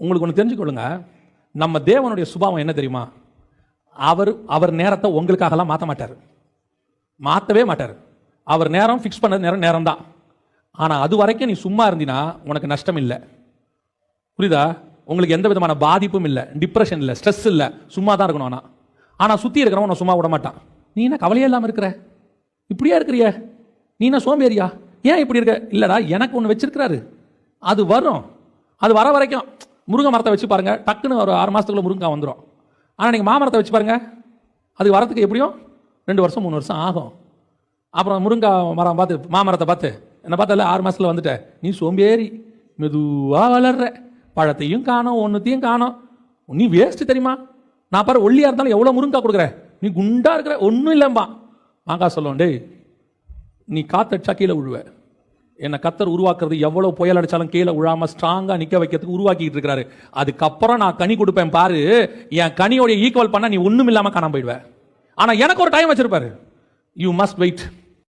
உங்களுக்கு ஒன்று தெரிஞ்சுக்கொள்ளுங்க. நம்ம தேவனுடைய சுபாவம் என்ன தெரியுமா? அவர் அவர் நேரத்தை உங்களுக்காகலாம் மாற்ற மாட்டார். மாற்றவே மாட்டார். அவர் நேரம் ஃபிக்ஸ் பண்ண நேரம் நேரம் தான் ஆனால் அது வரைக்கும் நீ சும்மா இருந்தினா உனக்கு நஷ்டம் இல்லை. புரியுதா? உங்களுக்கு எந்த விதமான பாதிப்பும் இல்லை டிப்ரெஷன் இல்லை ஸ்ட்ரெஸ் இல்லை சும்மா தான் இருக்கணும் ஆனால் ஆனால் சுற்றி இருக்கிறவன் உன்னை சும்மா விட மாட்டான். நீ என்ன கவலையே இல்லாமல் இருக்கிற? இப்படியா இருக்கிறிய? நீ என்ன சோம்பேறியா? ஏன் இப்படி இருக்க? இல்லைடா எனக்கு ஒன்று வச்சிருக்கிறாரு. அது வரும். அது வர வரைக்கும் முருங்கை மரத்தை வச்சு பாருங்க டக்குன்னு ஒரு ஆறு மாதத்துக்குள்ள முருங்கை வந்துடும் ஆனால் நீங்கள் மாமரத்தை வச்சு பாருங்க அது வரத்துக்கு எப்படியும் ரெண்டு வருஷம் மூணு வருஷம் ஆகும். அப்புறம் முருங்கை மரம் பார்த்து மாமரத்தை பார்த்து என்ன பார்த்தால ஆறு மாதத்தில் வந்துட்ட. நீ சோம்பேறி மெதுவாக வளர்ற. பழத்தையும் காணும் ஒன்றுத்தையும் காணோம். நீ வேஸ்ட்டு தெரியுமா? நான் பாரு ஒல்லியாக இருந்தாலும் எவ்வளோ முருங்கா கொடுக்குற? நீ குண்டாக இருக்கிற ஒன்றும் இல்லைம்பா மாங்காய் சொல்லுவோம் டேய் நீ காத்தடிச்சா கீழே விழுவ. என்னை கத்தர் உருவாக்குறது எவ்வளோ புயல் அடிச்சாலும் கீழே விழாம ஸ்ட்ராங்காக நிற்க வைக்கிறதுக்கு உருவாக்கிட்டு இருக்கிறாரு. அதுக்கப்புறம் நான் கனி கொடுப்பேன் பாரு. என் கனியோடைய ஈக்குவல் பண்ணால் நீ ஒன்றும் இல்லாமல் காணாம போயிடுவ. ஆனால் எனக்கு ஒரு டைம் வச்சிருப்பாரு. You must wait